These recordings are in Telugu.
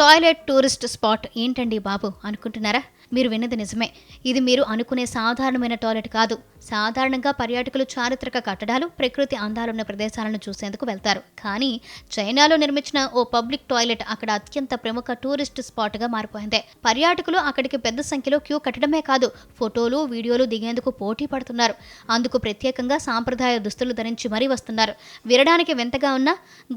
టాయిలెట్ టూరిస్ట్ స్పాట్ ఏంటండి బాబు అనుకుంటున్నారా? మీరు విన్నది నిజమే. ఇది మీరు అనుకునే సాధారణమైన టాయిలెట్ కాదు. సాధారణంగా పర్యాటకులు చారిత్రక కట్టడాలు ప్రకృతి అందాలున్న ప్రదేశాలను చూసేందుకు వెళ్తారు. కానీ చైనాలో నిర్మించిన ఓ పబ్లిక్ టాయిలెట్ అక్కడ అత్యంత ప్రముఖ టూరిస్ట్ స్పాట్గా మారిపోయింది. పర్యాటకులు అక్కడికి పెద్ద సంఖ్యలో క్యూ కట్టడమే కాదు ఫోటోలు వీడియోలు దిగేందుకు పోటీ పడుతున్నారు. అందుకు ప్రత్యేకంగా సాంప్రదాయ దుస్తులు ధరించి మరీ వస్తున్నారు. వినడానికి వింతగా ఉన్న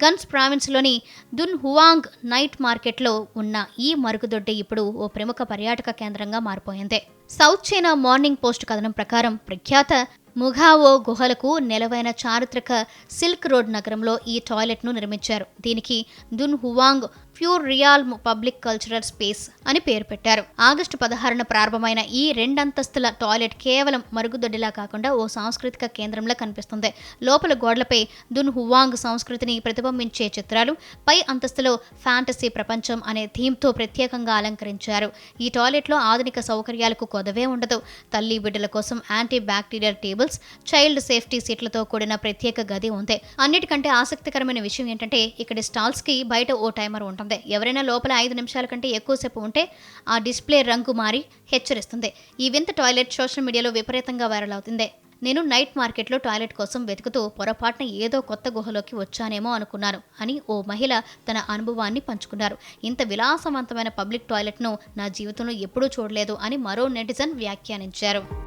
గన్స్ ప్రావిన్స్లోని దున్ హువాంగ్ నైట్ మార్కెట్లో ఉన్న ఈ మరుగుదొడ్డి ఇప్పుడు ఓ ప్రముఖ పర్యాటక కేంద్రం. కేంద్రంగా మారిపోయింది. సౌత్ చైనా మార్నింగ్ పోస్ట్ కథనం ప్రకారం ప్రఖ్యాత ముఘావో గుహలకు నెలవైన చారిత్రక సిల్క్ రోడ్ నగరంలో ఈ టాయిలెట్ను నిర్మించారు. దీనికి Dunhuang pure real public cultural space అని పేరు పెట్టారు. ఆగస్టు పదహారున ప్రారంభమైన ఈ రెండంతస్తుల టాయిలెట్ కేవలం మరుగుదొడ్డిలా కాకుండా ఓ సాంస్కృతిక కేంద్రంలా కనిపిస్తుంది. లోపల గోడలపై దున్ హువాంగ్ సంస్కృతిని ప్రతిబింబించే చిత్రాలు పై అంతస్తులో ఫ్యాంటసీ ప్రపంచం అనే థీమ్తో ప్రత్యేకంగా అలంకరించారు. ఈ టాయిలెట్లో ఆధునిక సౌకర్యాలకు కొదవే ఉండదు. తల్లి బిడ్డల కోసం anti bacterial tables child safety సీట్లతో కూడిన ప్రత్యేక గది ఉంది. అన్నిటికంటే ఆసక్తికరమైన విషయం ఏంటంటే ఇక్కడి స్టాల్స్కి బయట ఓ టైమర్ ఉంటుంది ఎవరైనా లోపల ఐదు నిమిషాల కంటే ఎక్కువసేపు ఉంటే ఆ డిస్ప్లే రంగు మారి హెచ్చరిస్తుంది. ఈ వింత టాయిలెట్ సోషల్ మీడియాలో విపరీతంగా వైరల్ అవుతుంది. నేను నైట్ మార్కెట్లో టాయిలెట్ కోసం వెతుకుతూ పొరపాటున ఏదో కొత్త గుహలోకి వచ్చానేమో అనుకున్నాను అని ఓ మహిళ తన అనుభవాన్ని పంచుకున్నారు. ఇంత విలాసవంతమైన పబ్లిక్ టాయిలెట్ను నా జీవితంలో ఎప్పుడూ చూడలేదు అని మరో నెటిజన్ వ్యాఖ్యానించారు.